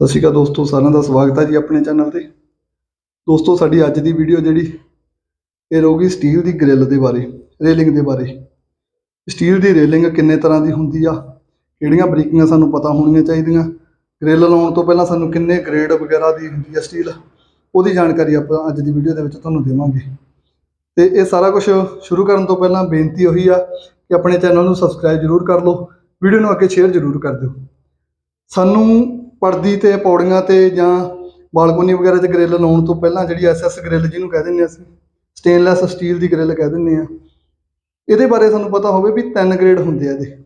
ਸਤਿ ਸ਼੍ਰੀ ਅਕਾਲ ਦੋਸਤੋ, ਸਾਰਿਆਂ ਦਾ ਸਵਾਗਤ ਹੈ ਜੀ ਆਪਣੇ ਚੈਨਲ ਤੇ। ਦੋਸਤੋ, ਸਾਡੀ ਅੱਜ ਦੀ ਵੀਡੀਓ ਜਿਹੜੀ, ਇਹ ਰਹੂਗੀ ਸਟੀਲ ਦੀ ਗ੍ਰਿਲ ਦੇ ਬਾਰੇ ਰੇਲਿੰਗ ਦੇ ਬਾਰੇ। ਸਟੀਲ ਦੀ ਰੇਲਿੰਗ ਕਿੰਨੇ ਤਰ੍ਹਾਂ ਦੀ ਹੁੰਦੀ ਆ, ਕਿਹੜੀਆਂ ਬਰੀਕੀਆਂ ਸਾਨੂੰ ਪਤਾ ਹੋਣੀਆਂ ਚਾਹੀਦੀਆਂ ਗ੍ਰਿਲ ਲਾਉਣ ਤੋਂ ਪਹਿਲਾਂ ਸਾਨੂੰ ਕਿੰਨੇ ਗ੍ਰੇਡ ਵਗੈਰਾ ਦੀ ਹੁੰਦੀ ਆ ਸਟੀਲ ਉਹਦੀ ਜਾਣਕਾਰੀ ਆਪਾਂ ਅੱਜ ਦੀ ਵੀਡੀਓ ਦੇ ਵਿੱਚ ਤੁਹਾਨੂੰ ਦੇਵਾਂਗੇ। ਤੇ ਇਹ ਸਾਰਾ ਕੁਝ ਸ਼ੁਰੂ ਕਰਨ ਤੋਂ ਪਹਿਲਾਂ ਬੇਨਤੀ ਉਹੀ ਆ ਕਿ ਆਪਣੇ ਚੈਨਲ ਨੂੰ ਸਬਸਕ੍ਰਾਈਬ ਜ਼ਰੂਰ ਕਰ ਲਓ ਵੀਡੀਓ ਨੂੰ ਅੱਗੇ ਸ਼ੇਅਰ ਜ਼ਰੂਰ ਕਰ ਦਿਓ। ਸਾਨੂੰ ਪਰਦੀ ਤੇ ਪੌੜੀਆਂ ਤੇ ਜਾਂ ਬਾਲਕੋਨੀ ਵਗੈਰਾ 'ਚ ਗ੍ਰਿਲ ਲਾਉਣ ਤੋਂ ਪਹਿਲਾਂ ਜਿਹੜੀ ਐਸਐਸ ਗ੍ਰਿਲ ਜਿਹਨੂੰ ਕਹਿ ਦਿੰਦੇ ਹਾਂ ਅਸੀਂ ਸਟੇਨਲੈਸ ਸਟੀਲ ਦੀ ਗ੍ਰਿਲ ਕਹਿ ਦਿੰਦੇ ਆ ਇਹਦੇ ਬਾਰੇ ਸਾਨੂੰ ਪਤਾ ਹੋਵੇ ਵੀ ਤਿੰਨ ਗ੍ਰੇਡ ਹੁੰਦੇ ਆ ਇਹਦੇ।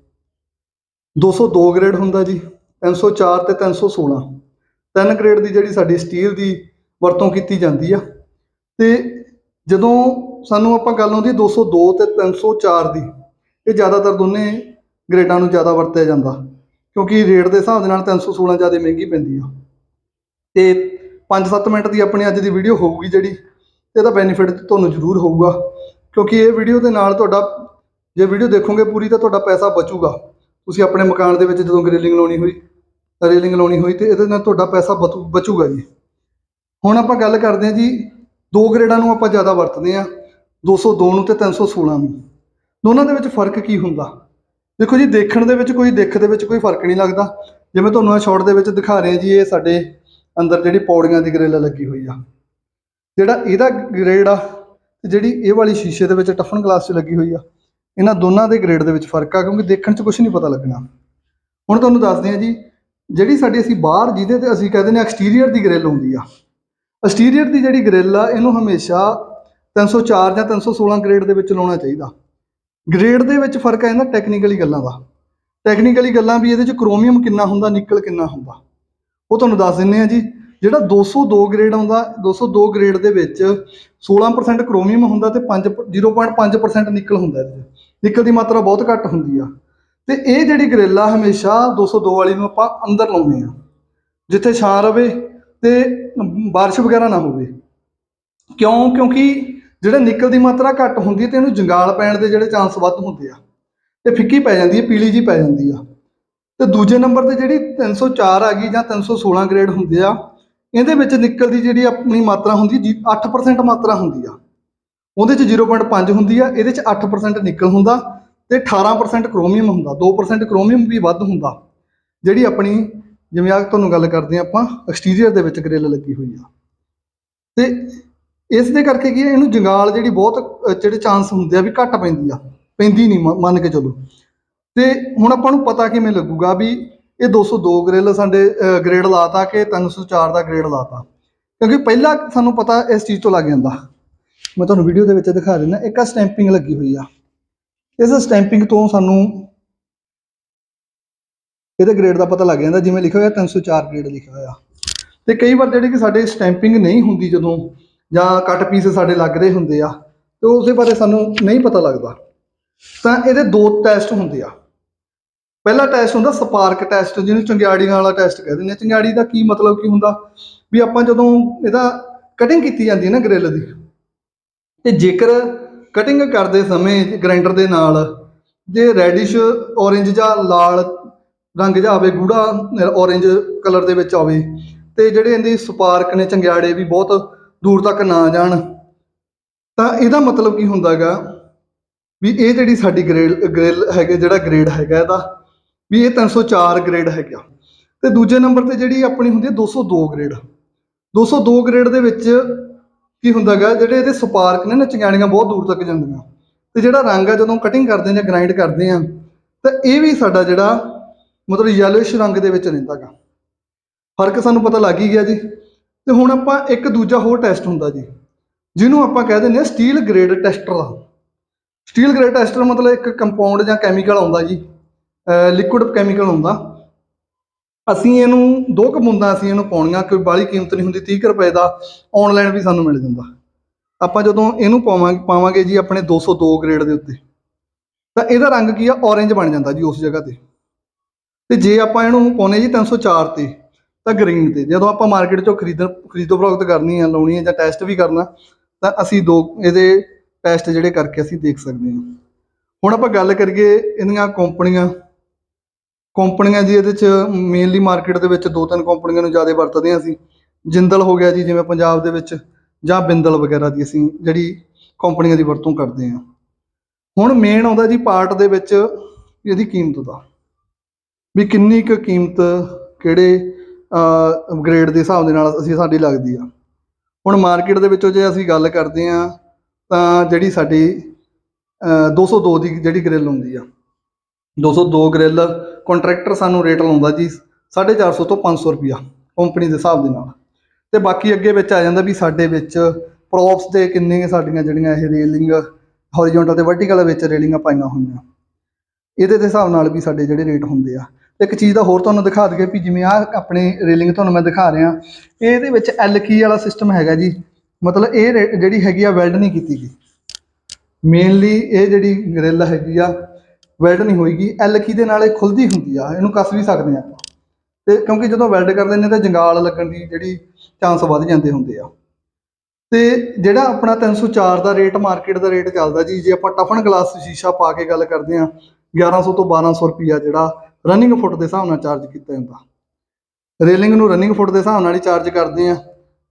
202 ਗ੍ਰੇਡ ਹੁੰਦਾ ਜੀ 304 ਤੇ 316 ਤਿੰਨ ਗ੍ਰੇਡ ਦੀ ਜਿਹੜੀ ਸਾਡੀ ਸਟੀਲ ਦੀ ਵਰਤੋਂ ਕੀਤੀ ਜਾਂਦੀ ਆ। ਤੇ ਜਦੋਂ ਸਾਨੂੰ ਆਪਾਂ ਗੱਲ ਆਉਂਦੀ ਹੈ 202 ਤੇ 304 ਦੀ, ਇਹ ਜ਼ਿਆਦਾਤਰ ਦੋਨੇ ਗ੍ਰੇਡਾਂ ਨੂੰ ਜ਼ਿਆਦਾ ਵਰਤਿਆ ਜਾਂਦਾ। ਕਿਉਂਕਿ ਰੇਟ ਦੇ ਹਿਸਾਬ ਦੇ ਨਾਲ 316 ਜ਼ਿਆਦਾ ਮਹਿੰਗੀ ਪੈਂਦੀ ਆ। ਤੇ 5-7 ਮਿੰਟ ਦੀ ਆਪਣੀ ਅੱਜ ਦੀ ਵੀਡੀਓ ਹੋਊਗੀ ਜਿਹੜੀ, ਤੇ ਇਹਦਾ ਬੈਨੀਫਿਟ ਤੁਹਾਨੂੰ ਜ਼ਰੂਰ ਹੋਊਗਾ। ਕਿਉਂਕਿ ਇਹ ਵੀਡੀਓ ਦੇ ਨਾਲ ਤੁਹਾਡਾ, ਜੇ ਵੀਡੀਓ ਦੇਖੋਗੇ ਪੂਰੀ ਤਾਂ ਤੁਹਾਡਾ ਪੈਸਾ ਬਚੂਗਾ। ਤੁਸੀਂ ਆਪਣੇ ਮਕਾਨ ਦੇ ਵਿੱਚ ਜਦੋਂ ਗ੍ਰਿਲਿੰਗ ਲਾਉਣੀ ਹੋਈ ਰੇਲਿੰਗ ਲਾਉਣੀ ਹੋਈ, ਤੇ ਇਹਦੇ ਨਾਲ ਤੁਹਾਡਾ ਪੈਸਾ ਬਚੂ- ਬਚੂਗਾ ਜੀ। ਹੁਣ ਆਪਾਂ ਗੱਲ ਕਰਦੇ ਹਾਂ ਜੀ, ਦੋ ਗ੍ਰੇਡਾਂ ਨੂੰ ਆਪਾਂ ਜ਼ਿਆਦਾ ਵਰਤਦੇ ਹਾਂ 202 ਨੂੰ ਤੇ 316 ਨੂੰ। ਦੋਨਾਂ ਦੇ ਵਿੱਚ ਫ਼ਰਕ ਕੀ ਹੁੰਦਾ? ਦੇਖੋ ਜੀ, ਦੇਖਣ ਦੇ ਵਿੱਚ ਕੋਈ ਦਿੱਖ ਦੇ ਵਿੱਚ ਕੋਈ ਫ਼ਰਕ ਨਹੀਂ ਲੱਗਦਾ। ਜਿਵੇਂ ਤੁਹਾਨੂੰ ਆ ਸ਼ਾਰਟ ਦੇ ਵਿੱਚ ਦਿਖਾ ਰਹੇ ਹਾਂ ਜੀ, ਇਹ ਸਾਡੇ ਅੰਦਰ ਜਿਹੜੀ ਪੌੜੀਆਂ ਦੀ ਗ੍ਰਿਲ ਲੱਗੀ ਹੋਈ ਆ। ਜਿਹੜਾ ਇਹਦਾ ਗ੍ਰੇਡ ਆ, ਤੇ ਜਿਹੜੀ ਇਹ ਵਾਲੀ ਸ਼ੀਸ਼ੇ ਦੇ ਵਿੱਚ ਟਫਨ ਗਲਾਸ 'ਚ ਲੱਗੀ ਹੋਈ ਆ, ਇਹਨਾਂ ਦੋਨਾਂ ਦੇ ਗ੍ਰੇਡ ਦੇ ਵਿੱਚ ਫ਼ਰਕ ਆ, ਕਿਉਂਕਿ ਦੇਖਣ 'ਚ ਕੁਝ ਨਹੀਂ ਪਤਾ ਲੱਗਣਾ। ਹੁਣ ਤੁਹਾਨੂੰ ਦੱਸਦੇ ਹਾਂ ਜੀ, ਜਿਹੜੀ ਸਾਡੀ ਅਸੀਂ ਬਾਹਰ ਜਿਹਦੇ ਤੇ ਅਸੀਂ ਕਹਿੰਦੇ ਨੇ ਐਕਸਟੀਰੀਅਰ ਦੀ ਗ੍ਰਿਲ ਹੁੰਦੀ ਆ। ਐਕਸਟੀਰੀਅਰ ਦੀ ਜਿਹੜੀ ਗ੍ਰਿਲ ਆ, ਇਹਨੂੰ ਹਮੇਸ਼ਾ 304 ਜਾਂ 316 ਗ੍ਰੇਡ ਦੇ ਵਿੱਚ ਲਾਉਣਾ ਚਾਹੀਦਾ। ਗ੍ਰੇਡ ਦੇ ਵਿੱਚ ਫ਼ਰਕ ਆ ਜਾਂਦਾ ਟੈਕਨੀਕਲੀ ਗੱਲਾਂ ਦਾ। ਟੈਕਨੀਕਲੀ ਗੱਲਾਂ ਵੀ ਇਹਦੇ ਚ ਕ੍ਰੋਮੀਅਮ ਕਿੰਨਾ ਹੁੰਦਾ ਨਿਕਲ ਕਿੰਨਾ ਹੁੰਦਾ। ਉਹ ਤੁਹਾਨੂੰ ਦੱਸ ਦਿੰਨੇ ਆ ਜੀ, ਜਿਹੜਾ 202 ਗ੍ਰੇਡ ਆਉਂਦਾ 202 ਗ੍ਰੇਡ ਦੇ ਵਿੱਚ 16% ਕ੍ਰੋਮੀਅਮ ਹੁੰਦਾ ਤੇ 5 0.5% ਨਿਕਲ ਹੁੰਦਾ ਇਹਦੇ ਚ। ਨਿਕਲ ਦੀ ਮਾਤਰਾ ਬਹੁਤ ਘੱਟ ਹੁੰਦੀ ਆ। ਤੇ ਇਹ ਜਿਹੜੀ ਗ੍ਰਿਲ ਆ ਹਮੇਸ਼ਾ 202 ਵਾਲੀ ਨੂੰ ਆਪਾਂ ਅੰਦਰ ਲਾਉਨੇ ਆ ਜਿੱਥੇ ਛਾਂ ਰਵੇ ਤੇ ਬਾਰਿਸ਼ ਵਗੈਰਾ ਨਾ ਹੋਵੇ। ਕਿਉਂ? ਕਿਉਂਕਿ ਜਿਹੜਾ ਨਿਕਲ ਦੀ ਮਾਤਰਾ ਘੱਟ ਹੁੰਦੀ ਹੈ ਤੇ ਇਹਨੂੰ ਜੰਗਾਲ ਪੈਣ ਦੇ ਜਿਹੜੇ ਚਾਂਸ ਵੱਧ ਹੁੰਦੇ ਆ, ਤੇ ਫਿੱਕੀ ਪੈ ਜਾਂਦੀ ਹੈ ਪੀਲੀ ਜੀ ਪੈ ਜਾਂਦੀ ਆ। ਤੇ ਦੂਜੇ ਨੰਬਰ ਤੇ ਜਿਹੜੀ 304 ਆ ਗਈ ਜਾਂ 316 ਗ੍ਰੇਡ ਹੁੰਦੇ ਆ, ਇਹਦੇ ਵਿੱਚ ਨਿਕਲ ਦੀ ਜਿਹੜੀ ਆਪਣੀ ਮਾਤਰਾ ਹੁੰਦੀ ਜੀ 8% ਮਾਤਰਾ ਹੁੰਦੀ ਆ। ਉਹਦੇ ਚ 0.5 ਹੁੰਦੀ ਆ, ਇਹਦੇ ਚ 8% ਨਿਕਲ ਹੁੰਦਾ ਤੇ 18% ਕ੍ਰੋਮੀਅਮ ਹੁੰਦਾ 2% ਕ੍ਰੋਮੀਅਮ ਵੀ ਵੱਧ ਹੁੰਦਾ। ਜਿਹੜੀ ਆਪਣੀ, ਜਿਵੇਂ ਆ ਤੁਹਾਨੂੰ ਗੱਲ ਕਰਦੇ ਆ ਆਪਾਂ ਐਕਸਟੀਰੀਅਰ ਦੇ ਵਿੱਚ ਗ੍ਰਿਲ ਲੱਗੀ ਹੋਈ ਆ। ਤੇ ਇਸ ਦੇ ਕਰਕੇ ਕੀ ਹੈ ਇਹਨੂੰ ਜੰਗਾਲ ਜਿਹੜੀ ਬਹੁਤ ਅ, ਜਿਹੜੇ ਚਾਂਸ ਹੁੰਦੇ ਆ ਵੀ ਘੱਟ ਪੈਂਦੀ ਆ ਪੈਂਦੀ ਨਹੀਂ ਮ- ਮੰਨ ਕੇ ਚੱਲੋ। ਤੇ ਹੁਣ ਆਪਾਂ ਨੂੰ ਪਤਾ ਕਿਵੇਂ ਲੱਗੂਗਾ ਵੀ ਇਹ 202 ਗ੍ਰਿਲ ਸਾਡੇ ਗ੍ਰੇਡ ਲਾਤਾ ਕਿ 304 ਦਾ ਗ੍ਰੇਡ ਲਾਤਾ। ਕਿਉਂਕਿ ਪਹਿਲਾਂ ਸਾਨੂੰ ਪਤਾ ਇਸ ਚੀਜ਼ ਤੋਂ ਲੱਗ ਜਾਂਦਾ। ਮੈਂ ਤੁਹਾਨੂੰ ਵੀਡੀਓ ਦੇ ਵਿੱਚ ਦਿਖਾ ਦਿੰਦਾ ਇੱਕ ਆ ਸਟੈਂਪਿੰਗ ਲੱਗੀ ਹੋਈ ਆ। ਇਸ ਸਟੈਂਪਿੰਗ ਤੋਂ ਸਾਨੂੰ ਇਹਦੇ ਗ੍ਰੇਡ ਦਾ ਪਤਾ ਲੱਗ ਜਾਂਦਾ ਜਿਵੇਂ ਲਿਖਿਆ ਹੋਇਆ 304 ਗ੍ਰੇਡ ਲਿਖਿਆ ਹੋਇਆ। ਤੇ ਕਈ ਵਾਰ ਜਿਹੜੀ ਕਿ ਸਾਡੇ ਸਟੈਂਪਿੰਗ ਨਹੀਂ ਹੁੰਦੀ ਜਦੋਂ ਜਾਂ ਕੱਟ ਪੀਸ ਸਾਡੇ ਲੱਗ ਰਹੇ ਹੁੰਦੇ ਆ, ਤੇ ਉਸੇ ਬਾਰੇ ਸਾਨੂੰ ਨਹੀਂ ਪਤਾ ਲੱਗਦਾ। ਤਾਂ ਇਹਦੇ ਦੋ ਟੈਸਟ ਹੁੰਦੇ ਆ। ਪਹਿਲਾ ਟੈਸਟ ਹੁੰਦਾ ਸਪਾਰਕ ਟੈਸਟ ਜਿਹਨੂੰ ਚੰਗਿਆੜੀ ਵਾਲਾ ਟੈਸਟ ਕਹਿੰਦੇ ਨੇ ਚੰਗਿਆੜੀ ਦਾ ਕੀ ਮਤਲਬ, ਕੀ ਹੁੰਦਾ? ਵੀ ਆਪਾਂ ਜਦੋਂ ਇਹਦਾ ਕਟਿੰਗ ਕੀਤੀ ਜਾਂਦੀ ਹੈ ਨਾ ਗ੍ਰਿਲ ਦੀ, ਤੇ ਜੇਕਰ ਕਟਿੰਗ ਕਰਦੇ ਸਮੇਂ ਗ੍ਰਾਈਂਡਰ ਦੇ ਨਾਲ ਜੇ ਰੈਡਿਸ਼ orange ਜਾਂ ਲਾਲ ਰੰਗ ਜਿਹਾ ਆਵੇ, ਗੂੜਾ orange ਕਲਰ ਦੇ ਵਿੱਚ ਆਵੇ, ਤੇ ਜਿਹੜੇ ਇਹਦੇ ਸਪਾਰਕ ਨੇ ਚੰਗਿਆੜੇ ਵੀ ਬਹੁਤ ਦੂਰ ਤੱਕ ਨਾ ਜਾਣ। ਤਾਂ ਇਹਦਾ ਮਤਲਬ ਕੀ ਹੁੰਦਾਗਾ ਵੀ ਇਹ ਜਿਹੜੀ ਸਾਡੀ ਗ੍ਰੇਡ, ਗ੍ਰਿਲ ਹੈਗੇ, ਜਿਹੜਾ ਗ੍ਰੇਡ ਹੈਗਾ ਇਹਦਾ, ਵੀ ਇਹ 304 ਗ੍ਰੇਡ ਹੈਗਾ। ਤੇ ਦੂਜੇ ਨੰਬਰ ਤੇ ਜਿਹੜੀ ਆਪਣੀ ਹੁੰਦੀ ਹੈ 202 ਗ੍ਰੇਡ। 202 ਗ੍ਰੇਡ ਦੇ ਵਿੱਚ ਕੀ ਹੁੰਦਾਗਾ ਜਿਹੜੇ ਇਹਦੇ ਸਪਾਰਕ ਨੇ ਨਾ ਚੰਗਿਆੜੀਆਂ ਬਹੁਤ ਦੂਰ ਤੱਕ ਜਾਂਦੀਆਂ। ਤੇ ਜਿਹੜਾ ਰੰਗ ਆ, ਜਦੋਂ ਕਟਿੰਗ ਕਰਦੇ ਜਾਂ ਗ੍ਰਾਈਂਡ ਕਰਦੇ ਆ, ਤਾਂ ਇਹ ਵੀ ਸਾਡਾ ਜਿਹੜਾ ਮਤਲਬ ਯੈਲੋਇਸ਼ ਰੰਗ ਦੇ ਵਿੱਚ ਰਹਿੰਦਾਗਾ ਫ਼ਰਕ ਸਾਨੂੰ ਪਤਾ ਲੱਗ ਹੀ ਗਿਆ ਜੀ। ਤੇ ਹੁਣ ਆਪਾਂ ਇੱਕ ਦੂਜਾ ਹੋਰ ਟੈਸਟ ਹੁੰਦਾ ਜੀ, ਜਿਹਨੂੰ ਆਪਾਂ ਕਹਿ ਦਿੰਦੇ ਆ ਸਟੀਲ ਗ੍ਰੇਡ ਟੈਸਟਰ ਦਾ ਸਟੀਲ ਗ੍ਰੇਡ ਟੈਸਟਰ ਮਤਲਬ ਇੱਕ ਕੰਪਾਊਂਡ ਜਾਂ ਕੈਮੀਕਲ ਆਉਂਦਾ ਜੀ ਲਿਕੁਇਡ ਕੈਮੀਕਲ ਆਉਂਦਾ ਅਸੀਂ ਇਹਨੂੰ ਦੋ ਕੁ ਬੂੰਦਾਂ ਅਸੀਂ ਇਹਨੂੰ ਪਾਉਣੀਆਂ, ਕੋਈ ਬਾਹਲੀ ਕੀਮਤ ਨਹੀਂ ਹੁੰਦੀ 30 ਕੁ ਰੁਪਏ ਦਾ ਆਨਲਾਈਨ ਵੀ ਸਾਨੂੰ ਮਿਲ ਜਾਂਦਾ। ਆਪਾਂ ਜਦੋਂ ਇਹਨੂੰ ਪਾਵਾਂਗੇ ਪਾਵਾਂਗੇ ਜੀ ਆਪਣੇ 202 ਗ੍ਰੇਡ ਦੇ ਉੱਤੇ, ਤਾਂ ਇਹਦਾ ਰੰਗ ਕੀ ਆ? orange ਬਣ ਜਾਂਦਾ ਜੀ ਉਸ ਜਗ੍ਹਾ ਤੇ। ਤੇ ਜੇ ਆਪਾਂ ਇਹਨੂੰ ਪਾਉਨੇ ਜੀ 304 ਤੇ ਤਾਂ ਗ੍ਰੀਨ ਤੇ। ਜਦੋਂ ਆਪਾਂ ਮਾਰਕੀਟ ਚੋਂ ਖਰੀਦਣ ਖਰੀਦੋ ਫਰੋਖਤ ਕਰਨੀ ਆ, ਲਾਉਣੀ ਹੈ ਜਾਂ ਟੈਸਟ ਵੀ ਕਰਨਾ, ਤਾਂ ਅਸੀਂ ਦੋ ਇਹਦੇ ਟੈਸਟ ਜਿਹੜੇ ਕਰਕੇ ਅਸੀਂ ਦੇਖ ਸਕਦੇ ਹਾਂ। ਹੁਣ ਆਪਾਂ ਗੱਲ ਕਰੀਏ ਇਹਦੀਆਂ ਕੰਪਨੀਆਂ। ਕੰਪਨੀਆਂ ਜੀ ਇਹਦੇ ਚ ਮੇਨਲੀ ਮਾਰਕੀਟ ਦੇ ਵਿੱਚ ਦੋ ਤਿੰਨ ਕੰਪਨੀਆਂ ਨੂੰ ਜ਼ਿਆਦਾ ਵਰਤਦੇ ਹਾਂ ਅਸੀਂ। ਜਿੰਦਲ ਹੋ ਗਿਆ ਜੀ, ਜਿਵੇਂ ਪੰਜਾਬ ਦੇ ਵਿੱਚ, ਜਾਂ ਬਿੰਦਲ ਵਗੈਰਾ ਦੀ ਅਸੀਂ ਜਿਹੜੀ ਕੰਪਨੀਆਂ ਦੀ ਵਰਤੋਂ ਕਰਦੇ ਹਾਂ। ਹੁਣ ਮੇਨ ਆਉਂਦਾ ਜੀ ਪਾਰਟ ਦੇ ਵਿੱਚ ਇਹਦੀ ਕੀਮਤ ਦਾ। ਵੀ ਕਿੰਨੀ ਕੁ ਕੀਮਤ, ਕਿਹੜੇ ਗ੍ਰੇਡ ਦੇ ਹਿਸਾਬ ਦੇ ਨਾਲ ਅਸੀਂ ਸਾਡੀ ਲੱਗਦੀ ਆ। ਹੁਣ ਮਾਰਕੀਟ ਦੇ ਵਿੱਚੋਂ ਜੇ ਅਸੀਂ ਗੱਲ ਕਰਦੇ ਆ, ਤਾਂ ਜਿਹੜੀ ਸਾਡੀ, ਅਹ 202 ਦੀ ਜਿਹੜੀ ਗ੍ਰਿਲ ਹੁੰਦੀ ਆ। 202 ਗ੍ਰਿਲ ਕੰਟਰੈਕਟਰ ਸਾਨੂੰ ਰੇਟ ਲਾਉਂਦਾ ਜੀ 450 ਤੋਂ 500 ਰੁਪਿਆ ਕੰਪਨੀ ਦੇ ਹਿਸਾਬ ਦੇ ਨਾਲ। ਤੇ ਬਾਕੀ ਅੱਗੇ ਵਿੱਚ ਆ ਜਾਂਦਾ ਵੀ ਸਾਡੇ ਵਿੱਚ ਪ੍ਰੋਪਸ ਦੇ ਕਿੰਨੇ ਸਾਡੀਆਂ ਜਿਹੜੀਆਂ ਇਹ ਰੇਲਿੰਗ ਹੌਰੀਜ਼ੌਂਟਲ ਤੇ ਵਰਟੀਕਲ ਵਿੱਚ ਰੇਲਿੰਗਾਂ ਪਾਈਆਂ ਹੋਈਆਂ। ਇਹਦੇ ਦੇ ਹਿਸਾਬ ਨਾਲ ਵੀ ਸਾਡੇ ਜਿਹੜੇ ਰੇਟ ਹੁੰਦੇ ਆ। ਤੇ ਇੱਕ ਚੀਜ਼ ਦਾ ਹੋਰ ਤੁਹਾਨੂੰ ਦਿਖਾ ਦਈਏ ਵੀ ਜਿਵੇਂ ਆ ਆਪਣੇ ਰੇਲਿੰਗ ਤੁਹਾਨੂੰ ਮੈਂ ਦਿਖਾ ਰਿਹਾ। ਇਹਦੇ ਵਿੱਚ ਐਲ ਕੀ ਵਾਲਾ ਸਿਸਟਮ ਹੈਗਾ ਜੀ। ਮਤਲਬ ਇਹ ਰੇ- ਜਿਹੜੀ ਹੈਗੀ ਆ ਵੈਲਡ ਨਹੀਂ ਕੀਤੀ ਗਈ। ਮੇਨਲੀ ਇਹ ਜਿਹੜੀ ਗ੍ਰਿਲ ਹੈਗੀ ਆ ਵੈਲਡ ਨਹੀਂ ਹੋਏਗੀ। ਐਲ ਕੀ ਦੇ ਨਾਲ ਇਹ ਖੁੱਲਦੀ ਹੁੰਦੀ ਆ, ਇਹਨੂੰ ਕੱਸ ਵੀ ਸਕਦੇ ਆ ਆਪਾਂ। ਤੇ ਕਿਉਂਕਿ ਜਦੋਂ ਵੈਲਡ ਕਰਦੇ ਨੇ ਤਾਂ ਜੰਗਾਲ ਲੱਗਣ ਦੀ ਜਿਹੜੀ ਚਾਂਸ ਵੱਧ ਜਾਂਦੇ ਹੁੰਦੇ ਆ। ਤੇ ਜਿਹੜਾ ਆਪਣਾ 304 ਦਾ ਰੇਟ ਮਾਰਕੀਟ ਦਾ ਰੇਟ ਚੱਲਦਾ ਜੀ, ਜੇ ਆਪਾਂ ਟਫਨ ਗਲਾਸ ਸ਼ੀਸ਼ਾ ਪਾ ਕੇ ਗੱਲ ਕਰਦੇ ਆ 1100 ਤੋਂ 1200 ਰੁਪਿਆ ਜਿਹੜਾ ਰਨਿੰਗ ਫੁੱਟ ਦੇ ਹਿਸਾਬ ਨਾਲ ਚਾਰਜ ਕੀਤਾ ਜਾਂਦਾ। ਰੇਲਿੰਗ ਨੂੰ ਰਨਿੰਗ ਫੁੱਟ ਦੇ ਹਿਸਾਬ ਨਾਲ ਹੀ ਚਾਰਜ ਕਰਦੇ ਆ।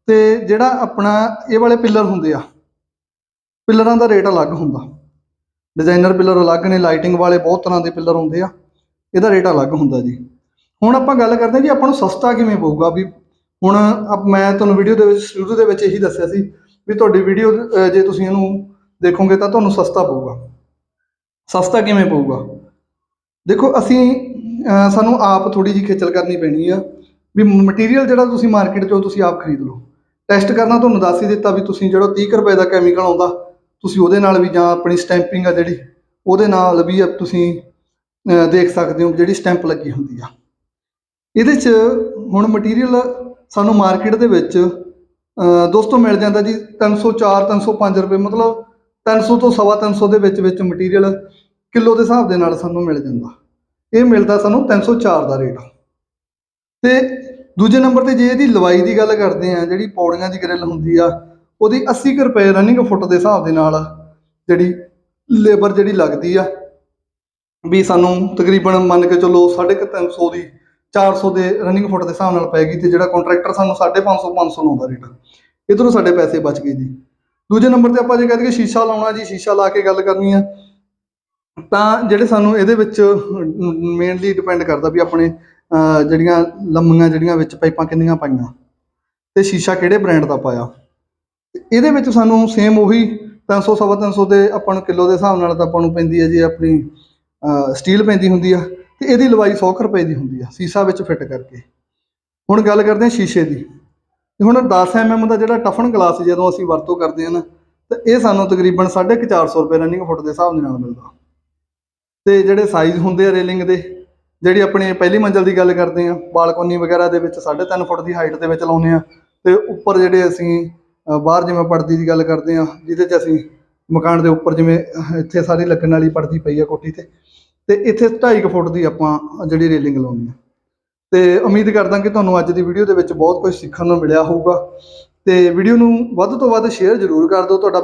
ਤੇ ਜਿਹੜਾ ਆਪਣਾ ਇਹ ਵਾਲੇ ਪਿੱਲਰ ਹੁੰਦੇ ਆ ਪਿੱਲਰਾਂ ਦਾ ਰੇਟ ਅਲੱਗ ਹੁੰਦਾ। ਡਿਜ਼ਾਈਨਰ ਪਿੱਲਰ ਅਲੱਗ ਨੇ ਲਾਈਟਿੰਗ ਵਾਲੇ ਬਹੁਤ ਤਰ੍ਹਾਂ ਦੇ ਪਿੱਲਰ ਹੁੰਦੇ ਆ। ਇਹਦਾ ਰੇਟ ਅਲੱਗ ਹੁੰਦਾ ਜੀ। ਹੁਣ ਆਪਾਂ ਗੱਲ ਕਰਦੇ ਹਾਂ ਜੀ ਆਪਾਂ ਨੂੰ ਸਸਤਾ ਕਿਵੇਂ ਪਊਗਾ ਵੀ ਹੁਣ ਅਬ ਮੈਂ ਤੁਹਾਨੂੰ ਵੀਡੀਓ ਦੇ ਵਿੱਚ, ਸ਼ੁਰੂ ਦੇ ਵਿੱਚ ਇਹੀ ਦੱਸਿਆ ਸੀ ਵੀ ਤੁਹਾਡੀ ਵੀਡੀਓ ਜੇ ਤੁਸੀਂ ਇਹਨੂੰ ਦੇਖੋਗੇ ਤਾਂ ਤੁਹਾਨੂੰ ਸਸਤਾ ਪਊਗਾ। ਸਸਤਾ ਕਿਵੇਂ ਪਊਗਾ? ਦੇਖੋ, ਅਸੀਂ ਅਹ ਸਾਨੂੰ ਆਪ ਥੋੜੀ ਜਿਹੀ ਖੇਚਲ ਕਰਨੀ ਪੈਣੀ ਆ। ਵੀ ਮਟੀਰੀਅਲ ਜਿਹੜਾ ਤੁਸੀਂ ਮਾਰਕੀਟ ਚੋਂ ਤੁਸੀਂ ਆਪ ਖਰੀਦ ਲਓ। ਟੈਸਟ ਕਰਨਾ ਤੁਹਾਨੂੰ ਦੱਸ ਹੀ ਦਿੱਤਾ ਵੀ ਤੁਸੀਂ ਜਿਹੜਾ 30 ਕੁ ਰੁਪਏ ਦਾ ਕੈਮੀਕਲ ਆਉਂਦਾ, ਤੁਸੀਂ ਉਹਦੇ ਨਾਲ ਵੀ ਜਾਂ ਆਪਣੀ ਸਟੈਂਪਿੰਗ ਆ ਜਿਹੜੀ, ਉਹਦੇ ਨਾਲ ਵੀ ਤੁਸੀਂ, ਅਹ ਦੇਖ ਸਕਦੇ ਹੋ ਜਿਹੜੀ ਸਟੈਂਪ ਲੱਗੀ ਹੁੰਦੀ ਆ। ਇਹਦੇ 'ਚ ਹੁਣ ਮਟੀਰੀਅਲ ਸਾਨੂੰ ਮਾਰਕੀਟ ਦੇ ਵਿੱਚ, ਅਹ ਦੋਸਤੋ ਮਿਲ ਜਾਂਦਾ ਜੀ 304 305 ਰੁਪਏ, ਮਤਲਬ 300 ਤੋਂ ਸਵਾ 300 ਦੇ ਵਿੱਚ ਵਿੱਚ ਮਟੀਰੀਅਲ ਕਿਲੋ ਦੇ ਹਿਸਾਬ ਦੇ ਨਾਲ ਸਾਨੂੰ ਮਿਲ ਜਾਂਦਾ। ਇਹ ਮਿਲਦਾ ਸਾਨੂੰ 304 ਦਾ ਰੇਟ ਤੇ ਦੂਜੇ ਨੰਬਰ ਤੇ ਜੇ ਇਹਦੀ ਲਵਾਈ ਦੀ ਗੱਲ ਕਰਦੇ ਆ, ਜਿਹੜੀ ਪੌੜੀਆਂ ਦੀ ਗ੍ਰਿਲ ਹੁੰਦੀ ਆ, ਉਹਦੀ 80 ਕੁ ਰੁਪਏ ਰਨਿੰਗ ਫੁੱਟ ਦੇ ਹਿਸਾਬ ਦੇ ਨਾਲ ਜਿਹੜੀ ਲੇਬਰ ਜਿਹੜੀ ਲੱਗਦੀ ਆ, ਵੀ ਸਾਨੂੰ ਤਕਰੀਬਨ ਮੰਨ ਕੇ ਚੱਲੋ 350 ਦੀ 400 ਦੇ ਰਨਿੰਗ ਫੁੱਟ ਦੇ ਹਿਸਾਬ ਨਾਲ ਪੈਗੀ ਤੇ ਜਿਹੜਾ ਕੰਟਰੈਕਟਰ ਸਾਨੂੰ 550 500 ਲਾਉਂਦਾ ਰੇਟ। ਇਧਰੋਂ ਸਾਡੇ ਪੈਸੇ ਬਚ ਗਏ ਜੀ। ਦੂਜੇ ਨੰਬਰ ਤੇ ਆਪਾਂ ਜੇ ਕਹਿੰਦੇ ਕਿ ਸ਼ੀਸ਼ਾ ਲਾਉਣਾ ਜੀ, ਸ਼ੀਸ਼ਾ ਲਾ ਕੇ ਗੱਲ ਕਰਨੀ ਆ ਤਾਂ ਜਿਹੜੇ ਸਾਨੂੰ ਇਹਦੇ ਵਿੱਚ ਮੇਨਲੀ ਡਿਪੈਂਡ ਕਰਦਾ ਵੀ ਆਪਣੇ ਜਿਹੜੀਆਂ ਲੰਮੀਆਂ ਜਿਹੜੀਆਂ ਵਿੱਚ ਪਾਈਪਾਂ ਕਿੰਨੀਆਂ ਪਾਈਆਂ ਤੇ ਸ਼ੀਸ਼ਾ ਕਿਹੜੇ ਬ੍ਰਾਂਡ ਦਾ ਪਾਇਆ। ਇਹਦੇ ਵਿੱਚ ਸਾਨੂੰ ਸੇਮ ਉਹੀ 300 ਸਵਾ 300 ਦੇ ਆਪਾਂ ਨੂੰ ਕਿਲੋ ਦੇ ਹਿਸਾਬ ਨਾਲ ਤਾਂ ਆਪਾਂ ਨੂੰ ਪੈਂਦੀ ਹੈ ਜੀ ਆਪਣੀ ਸਟੀਲ ਪੈਂਦੀ ਹੁੰਦੀ ਆ ਤੇ ਇਹਦੀ ਲਵਾਈ 100 ਰੁਪਏ ਦੀ ਹੁੰਦੀ ਆ ਸੀਸਾ ਵਿੱਚ ਫਿੱਟ ਕਰਕੇ। ਹੁਣ ਗੱਲ ਕਰਦੇ ਹਾਂ ਸ਼ੀਸ਼ੇ ਦੀ। ਤੇ ਹੁਣ 10 mm ਦਾ ਜਿਹੜਾ ਟਫਨ ਗਲਾਸ ਜਦੋਂ ਅਸੀਂ ਵਰਤੋਂ ਕਰਦੇ ਹਾਂ ਨਾ, ਤਾਂ ਇਹ ਸਾਨੂੰ ਤਕਰੀਬਨ 450 ਰੁਪਏ ਰਨਿੰਗ ਫੁੱਟ ਦੇ ਹਿਸਾਬ ਦੇ ਨਾਲ ਮਿਲਦਾ। ਤੇ ਜਿਹੜੇ ਸਾਈਜ਼ ਹੁੰਦੇ ਆ ਰੇਲਿੰਗ ਦੇ, ਜਿਹੜੀ ਆਪਣੀ ਪਹਿਲੀ ਮੰਜ਼ਲ ਦੀ ਗੱਲ ਕਰਦੇ ਆ ਬਾਲਕੋਨੀ ਵਗੈਰਾ ਦੇ ਵਿੱਚ 3.5 ਫੁੱਟ ਦੀ ਹਾਈਟ ਦੇ ਵਿੱਚ ਲਾਉਨੇ ਆ ਤੇ ਉੱਪਰ ਜਿਹੜੇ ਅਸੀਂ ਬਾਹਰ ਜਿਵੇਂ ਪਰਦੀ ਦੀ ਗੱਲ ਕਰਦੇ ਆ ਜਿਹਦੇ 'ਚ ਅਸੀਂ ਮਕਾਨ ਦੇ ਉੱਪਰ ਜਿਵੇਂ ਇੱਥੇ ਸਾਰੀ ਲੱਗਣ ਵਾਲੀ ਪਰਦੀ ਪਈ ਆ ਕੋਠੀ ਤੇ ਤੇ ਇੱਥੇ 2.5 ਫੁੱਟ ਦੀ ਆਪਾਂ ਜਿਹੜੀ ਰੇਲਿੰਗ ਲਾਉਣੀ ਆ ਤੇ ਉਮੀਦ ਕਰਦਾ ਕਿ ਤੁਹਾਨੂੰ ਅੱਜ ਦੀ ਵੀਡੀਓ ਦੇ ਵਿੱਚ ਬਹੁਤ ਕੁਝ ਸਿੱਖਣ ਨੂੰ ਮਿਲਿਆ ਹੋਊਗਾ। ਤੇ ਵੀਡੀਓ ਨੂੰ ਵੱਧ ਤੋਂ ਵੱਧ ਸ਼ੇਅਰ ਜ਼ਰੂਰ ਕਰ ਦਿਓ, ਤੁਹਾਡਾ